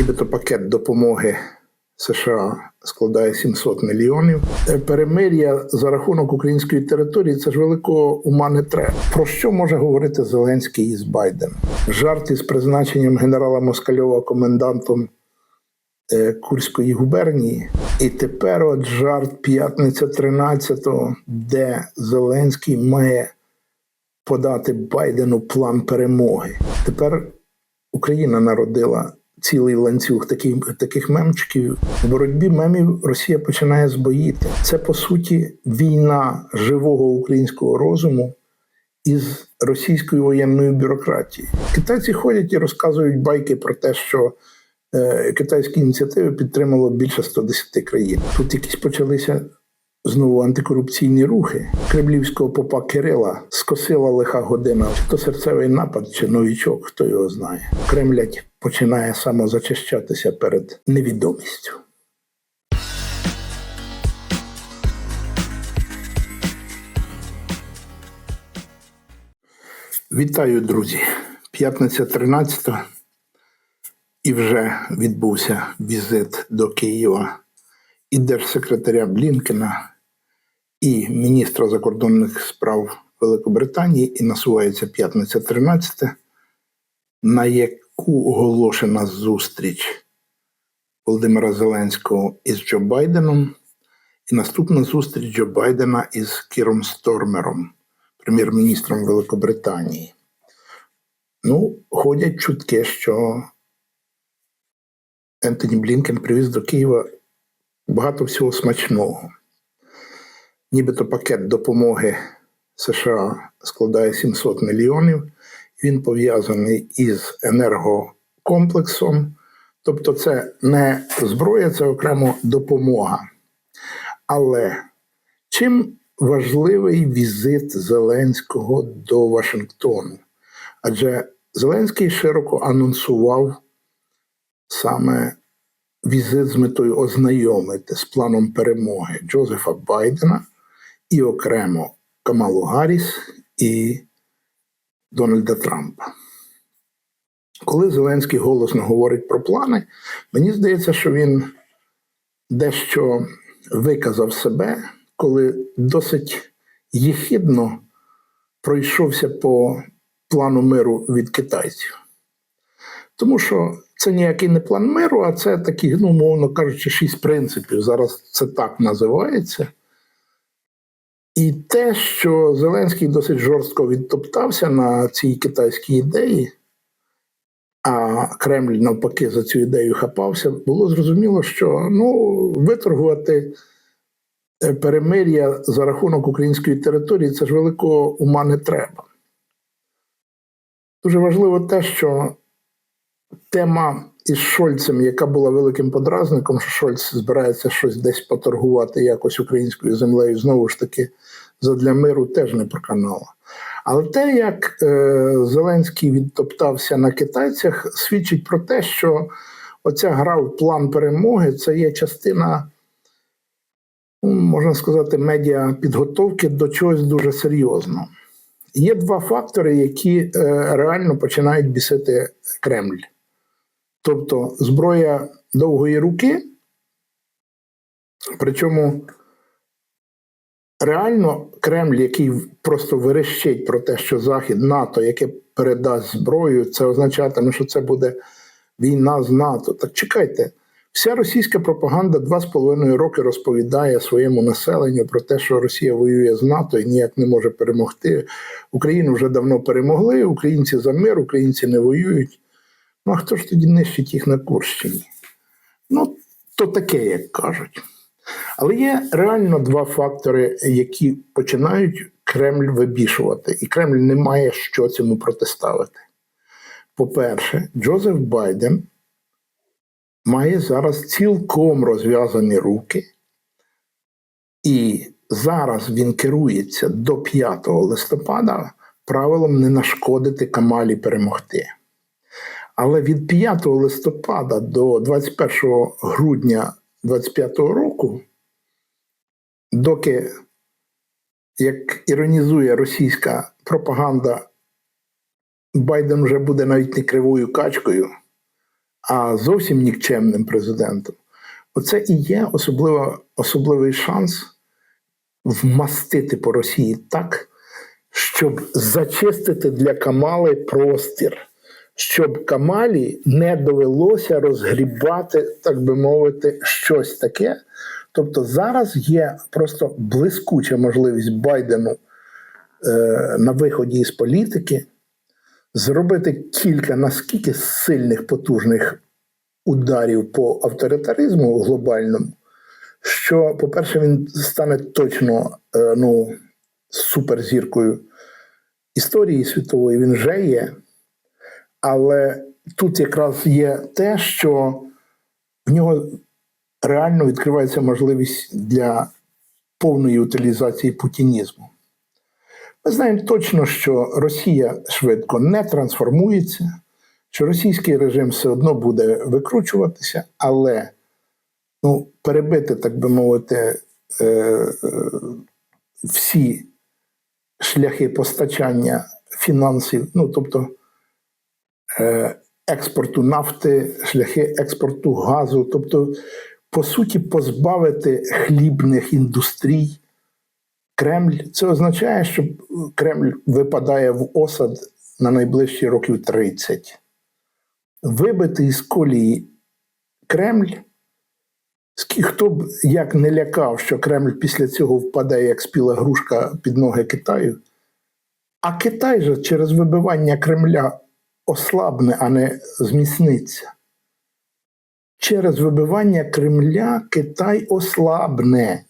Нібито пакет допомоги США складає 700 мільйонів. Е, Перемир'я за рахунок української території це ж великого ума не треба. Про що може говорити Зеленський із Байденом? Жарт із призначенням генерала Москальова комендантом е, Курської губернії. І тепер от жарт п'ятниця 13-го, де Зеленський має подати Байдену план перемоги. Тепер Україна народила цілий ланцюг таких, таких мемчиків. В боротьбі мемів Росія починає збоїти. Це по суті війна живого українського розуму із російською воєнною бюрократією. Китайці ходять і розказують байки про те, що е, китайські ініціативи підтримало більше 110 країн. Тут якісь почалися знову антикорупційні рухи. Кремлівського попа Кирила скосила лиха година. Чи то серцевий напад, чи новічок, хто його знає. Кремлять починає самозачищатися перед невідомістю. Вітаю, друзі! П'ятниця 13 і вже відбувся візит до Києва і держсекретаря Блінкена, і міністра закордонних справ Великобританії, і насувається п'ятниця 13, на яку оголошена зустріч Володимира Зеленського із Джо Байденом, і наступна зустріч Джо Байдена із Кіром Стормером, прем'єр-міністром Великобританії. Ну, ходять чутки, що Ентоні Блінкен привіз до Києва багато всього смачного. Нібито пакет допомоги США складає 700 мільйонів. Він пов'язаний із енергокомплексом. Тобто, це не зброя, це окремо допомога. Але чим важливий візит Зеленського до Вашингтону? Адже Зеленський широко анонсував саме візит з метою ознайомити з планом перемоги Джозефа Байдена і окремо Камалу Гарріс і Дональда Трампа. Коли Зеленський голосно говорить про плани, мені здається, що він дещо виказав себе, коли досить єхідно пройшовся по плану миру від китайців. Тому що це ніякий не план миру, а це такі, ну, мовно кажучи, шість принципів. Зараз це так називається. І те, що Зеленський досить жорстко відтоптався на цій китайській ідеї, а Кремль навпаки за цю ідею хапався, було зрозуміло, що ну, виторгувати е, перемир'я за рахунок української території це ж великого ума не треба. Дуже важливо те, що тема із Шольцем, яка була великим подразником, що Шольц збирається щось десь поторгувати якось українською землею, знову ж таки, задля миру теж не проканала. Але те, як е, Зеленський відтоптався на китайцях, свідчить про те, що оця гра в план перемоги це є частина, ну, можна сказати, медіа підготовки до чогось дуже серйозного. Є два фактори, які е, реально починають бісити Кремль. Тобто зброя довгої руки, причому реально Кремль, який просто верещить про те, що Захід НАТО, яке передасть зброю, це означатиме, що це буде війна з НАТО. Так чекайте, вся російська пропаганда два з половиною роки розповідає своєму населенню про те, що Росія воює з НАТО і ніяк не може перемогти. Україну вже давно перемогли, українці за мир, українці не воюють. Ну, а хто ж тоді нищить їх на Курщині? Ну, то таке, як кажуть. Але є реально два фактори, які починають Кремль вибішувати, і Кремль не має що цьому протиставити. По-перше, Джозеф Байден має зараз цілком розв'язані руки, і зараз він керується до 5 листопада правилом не нашкодити Камалі перемогти. Але від 5 листопада до 21 грудня 2025 року, доки, як іронізує російська пропаганда, Байден вже буде навіть не кривою качкою, а зовсім нікчемним президентом. Оце і є особливо, особливий шанс вмастити по Росії так, щоб зачистити для Камали простір, щоб Камалі не довелося розгрібати, так би мовити, щось таке. Тобто зараз є просто блискуча можливість Байдену е, на виході із політики зробити кілька наскільки сильних потужних ударів по авторитаризму глобальному, що, по-перше, він стане точно е, ну, суперзіркою історії світової, він вже є. Але тут якраз є те, що в нього реально відкривається можливість для повної утилізації путінізму. Ми знаємо точно, що Росія швидко не трансформується, що російський режим все одно буде викручуватися, але ну, перебити, так би мовити, е, е, всі шляхи постачання фінансів, ну тобто експорту нафти, шляхи експорту газу, тобто, по суті, позбавити хлібних індустрій. Кремль це означає, що Кремль випадає в осад на найближчі років 30. Вибити із колії Кремль, хто б як не лякав, що Кремль після цього впаде як спіла грушка під ноги Китаю, а Китай же через вибивання Кремля ослабне, а не зміцниться. Через вибивання Кремля Китай ослабне.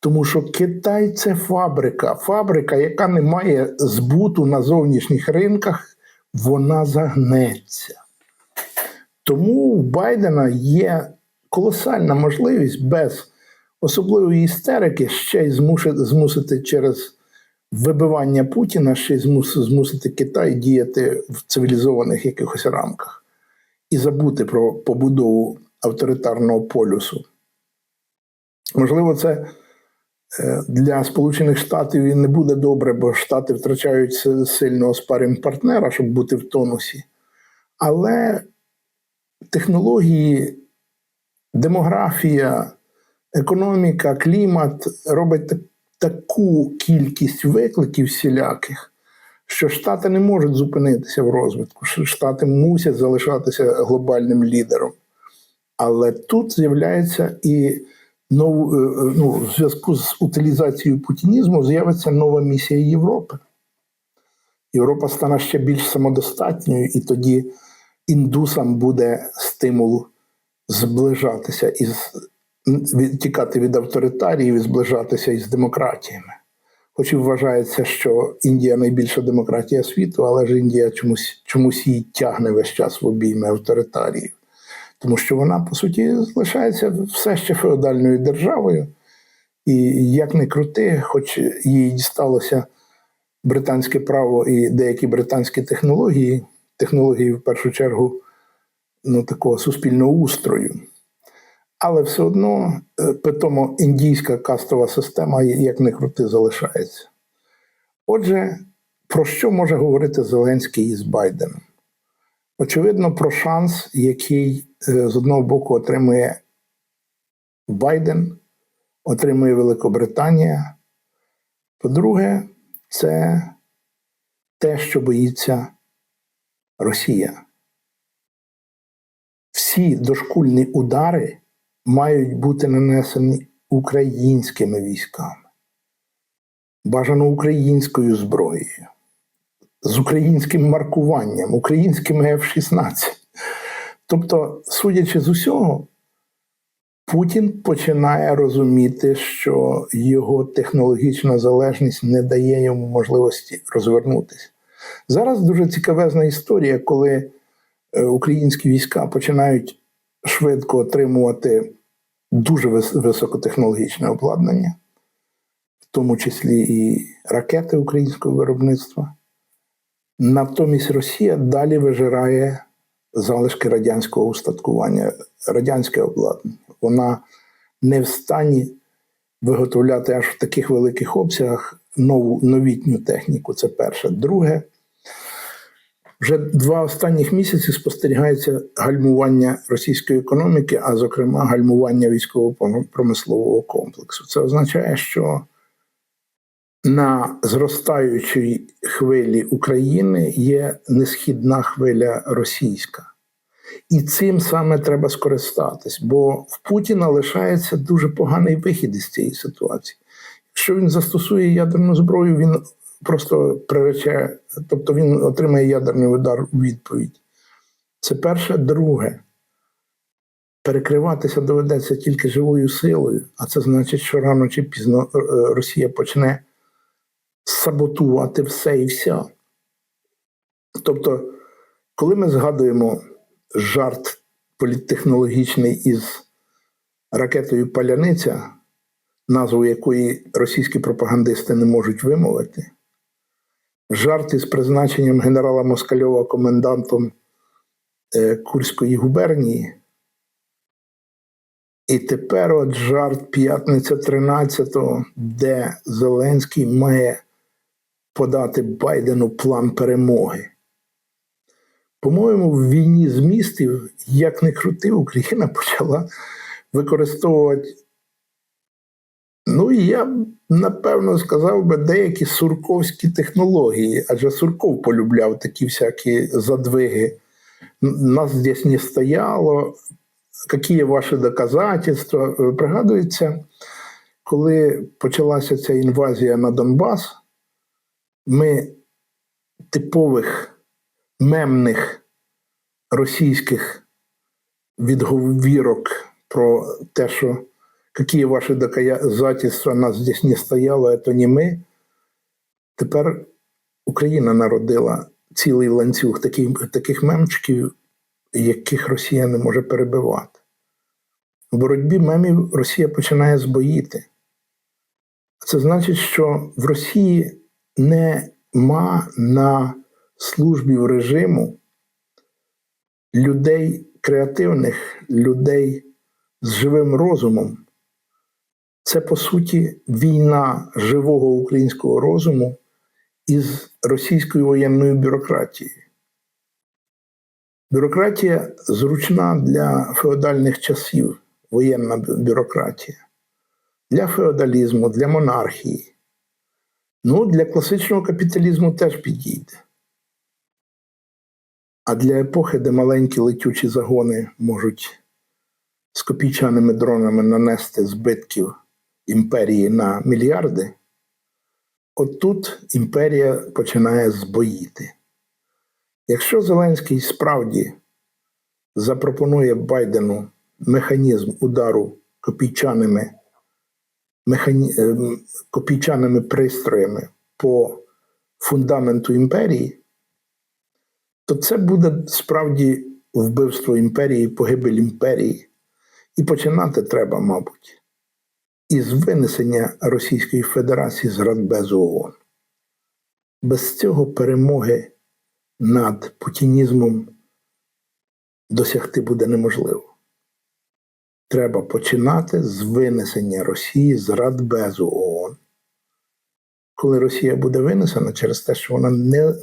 Тому що Китай це фабрика. Фабрика, яка не має збуту на зовнішніх ринках, вона загнеться. тому у Байдена є колосальна можливість без особливої істерики ще й змусити через вибивання Путіна, ще й змусити Китай діяти в цивілізованих якихось рамках і забути про побудову авторитарного полюсу. Можливо, це е, для Сполучених Штатів і не буде добре, бо Штати втрачають си- сильного спарінг партнера, щоб бути в тонусі. Але технології, демографія, економіка, клімат робить таку кількість викликів всіляких, що Штати не можуть зупинитися в розвитку, що Штати мусять залишатися глобальним лідером. Але тут з'являється і нов, е, ну, в зв'язку з утилізацією путінізму з'явиться нова місія Європи. Європа стане ще більш самодостатньою, і тоді індусам буде стимул зближатися із від- тікати від авторитаріїв і зближатися із демократіями. Хоч і вважається, що Індія найбільша демократія світу, але ж Індія чомусь, чомусь її тягне весь час в обійми авторитаріїв. Тому що вона, по суті, залишається все ще феодальною державою. І як не крути, хоч їй дісталося британське право і деякі британські технології, технології в першу чергу ну, такого суспільного устрою. Але все одно е, питомо індійська кастова система, як не крути, залишається. Отже, про що може говорити Зеленський із Байденом? Очевидно, про шанс, який е, з одного боку отримує Байден, отримує Великобританія. По-друге, це те, що боїться Росія. Всі дошкульні удари мають бути нанесені українськими військами, бажано українською зброєю, з українським маркуванням, українськими F-16. Тобто, судячи з усього, Путін починає розуміти, що його технологічна залежність не дає йому можливості розвернутися. Зараз дуже цікавезна історія, коли е, українські війська починають швидко отримувати дуже високотехнологічне обладнання, в тому числі і ракети українського виробництва. Натомість Росія далі вижирає залишки радянського устаткування, радянське обладнання. Вона не в стані виготовляти аж в таких великих обсягах нову новітню техніку. Це перше. Друге, Вже два останніх місяці спостерігається гальмування російської економіки, а зокрема гальмування військово-промислового комплексу. Це означає, що на зростаючій хвилі України є несхідна хвиля російська. І цим саме треба скористатись, бо в Путіна лишається дуже поганий вихід із цієї ситуації. Якщо він застосує ядерну зброю, він просто прирече, тобто він отримає ядерний удар у відповідь. Це перше. Друге, перекриватися доведеться тільки живою силою, а це значить, що рано чи пізно е, Росія почне саботувати все і вся. Тобто, коли ми згадуємо жарт політтехнологічний із ракетою Паляниця, назву якої російські пропагандисти не можуть вимовити, жарт із призначенням генерала Москальова комендантом е, Курської губернії. І тепер от жарт п'ятниця 13-го, де Зеленський має подати Байдену план перемоги. По-моєму, в війні з містів, як не крути, Україна почала використовувати, ну, я б, напевно сказав би, деякі сурковські технології, адже Сурков полюбляв такі всякі задвиги. Нас здесь не стояло, які ваші доказательства. Пригадується, коли почалася ця інвазія на Донбас, ми типових мемних російських відговірок про те, що які ваші доказательства нас здесь не стояло, це не ми. Тепер Україна народила цілий ланцюг таких, таких мемчиків, яких Росія не може перебивати. В боротьбі мемів Росія починає збоїти. Це значить, що в Росії нема на службі в режиму людей креативних, людей з живим розумом. Це, по суті, війна живого українського розуму із російською воєнною бюрократією. Бюрократія зручна для феодальних часів, воєнна бюрократія, для феодалізму, для монархії. Ну, для класичного капіталізму теж підійде. А для епохи, де маленькі летючі загони можуть з копійчаними дронами нанести збитків імперії на мільярди, от тут імперія починає збоїти. Якщо Зеленський справді запропонує Байдену механізм удару копійчаними, механі... Ем, копійчаними пристроями по фундаменту імперії, то це буде справді вбивство імперії, погибель імперії. І починати треба, мабуть, із винесення Російської Федерації з Радбезу ООН. Без цього перемоги над путінізмом досягти буде неможливо. Треба починати з винесення Росії з Радбезу ООН. Коли Росія буде винесена через те, що вона не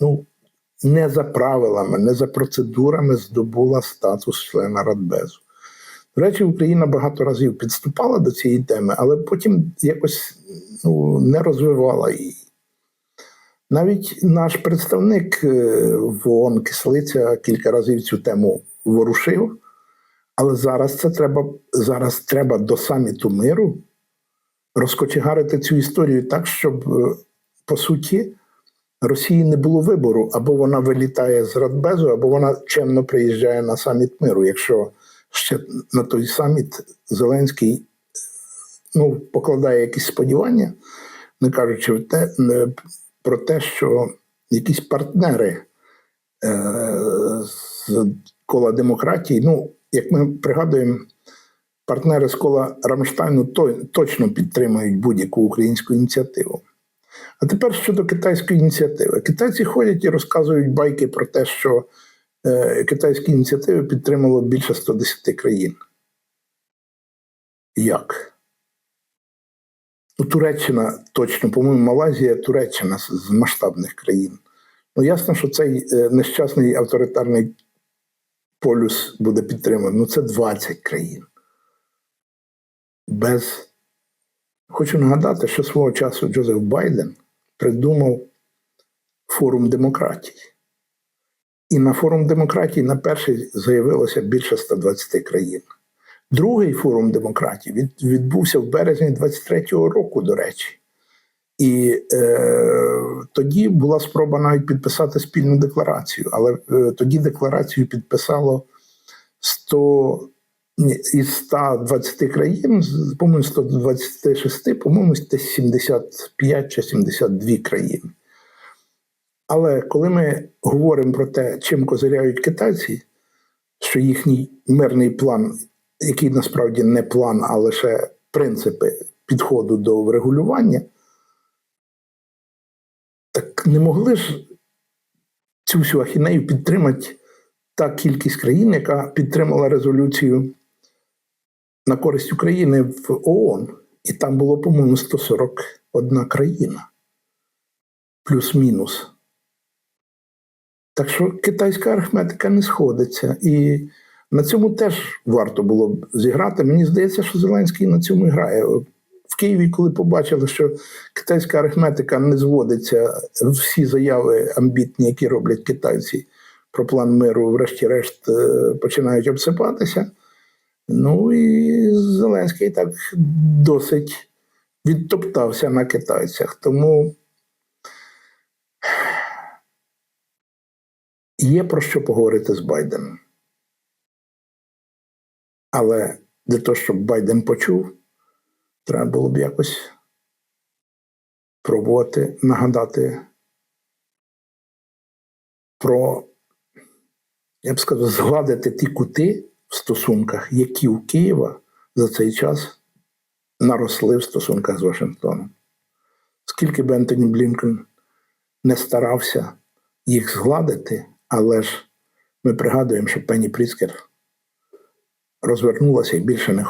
ну, не за правилами, не за процедурами здобула статус члена Радбезу. До речі, Україна багато разів підступала до цієї теми, але потім якось ну, не розвивала її. Навіть наш представник е, в ООН Кислиця кілька разів цю тему ворушив, але зараз це треба зараз треба до саміту миру розкочегарити цю історію так, щоб е, по суті Росії не було вибору, або вона вилітає з Радбезу, або вона чемно приїжджає на саміт миру. Якщо ще на той саміт Зеленський ну, покладає якісь сподівання, не кажучи те, не, про те, що якісь партнери е, з кола демократії, ну, як ми пригадуємо, партнери з кола Рамштайну то, точно підтримують будь-яку українську ініціативу. А тепер щодо китайської ініціативи. Китайці ходять і розказують байки про те, що китайські ініціативи підтримало більше 110 країн. Як? Ну, Туреччина точно, по-моєму, Малайзія, Туреччина з масштабних країн. Ну, ясно, що цей е, нещасний авторитарний полюс буде підтриманий. Ну, це 20 країн. Без. Хочу нагадати, що свого часу Джозеф Байден придумав форум демократії. І на форум демократії на перший заявилося більше 120 країн. Другий форум демократії від, відбувся в березні 23-го року, до речі. І е, тоді була спроба навіть підписати спільну декларацію, але е, тоді декларацію підписало 100 ні, із 120 країн, по-моєму, 126, по-моєму, десь 75 чи 72 країни. Але коли ми говоримо про те, чим козиряють китайці, що їхній мирний план, який насправді не план, а лише принципи підходу до врегулювання, так не могли ж цю всю ахінею підтримати та кількість країн, яка підтримала резолюцію на користь України в ООН. І там було, по-моєму, 141 країна, плюс-мінус. Так що китайська арифметика не сходиться. І на цьому теж варто було б зіграти. Мені здається, що Зеленський на цьому грає. В Києві, коли побачили, що китайська арифметика не зводиться, всі заяви амбітні, які роблять китайці про план миру, врешті-решт, е, починають обсипатися. Ну і Зеленський так досить відтоптався на китайцях. Тому є про що поговорити з Байденом. Але для того, щоб Байден почув, треба було б якось пробувати нагадати про, я б сказав, згладити ті кути в стосунках, які у Києва за цей час наросли в стосунках з Вашингтоном. Скільки б Ентоні Блінкен не старався їх згладити, але ж ми пригадуємо, що Пенні Пріскер розвернулася і більше не,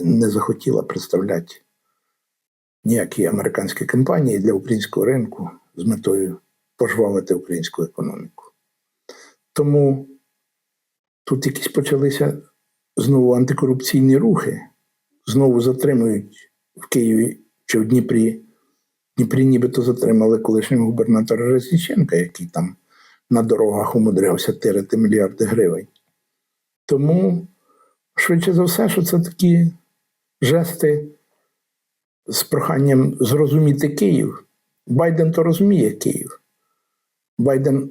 не захотіла представляти ніякі американські компанії для українського ринку з метою пожвавити українську економіку. Тому тут якісь почалися знову антикорупційні рухи, знову затримують в Києві чи в Дніпрі. В Дніпрі нібито затримали колишнього губернатора Резніченка, який там на дорогах умудрявся тирити мільярди гривень. Тому, швидше за все, що це такі жести з проханням зрозуміти Київ. Байден то розуміє Київ. Байден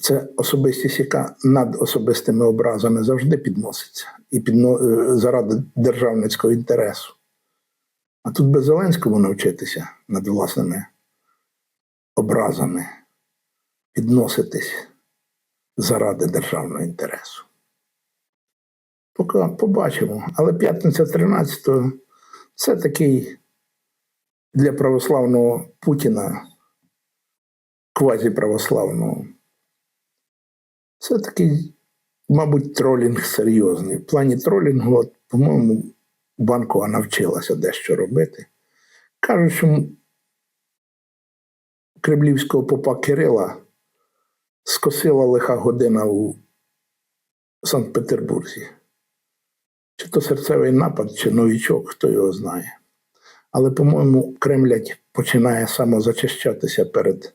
це особистість, яка над особистими образами завжди підноситься і підно... е, заради державницького інтересу. А тут без Зеленського навчитися над власними образами підноситись заради державного інтересу. Поки побачимо. Але п'ятниця 13-го це такий для православного Путіна, квазіправославного. Це такий, мабуть, тролінг серйозний. В плані тролінгу, по-моєму, банкова навчилася дещо робити. Кажуть, що кремлівського попа Кирила скосила лиха година у Санкт-Петербурзі. Чи то серцевий напад, чи новічок, хто його знає. Але, по-моєму, Кремлять починає самозачищатися перед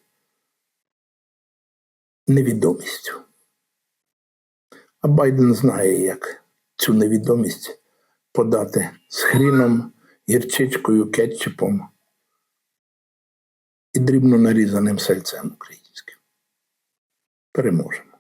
невідомістю. А Байден знає, як цю невідомість подати з хріном, гірчичкою, кетчупом і дрібно нарізаним сальцем українським. Переможемо.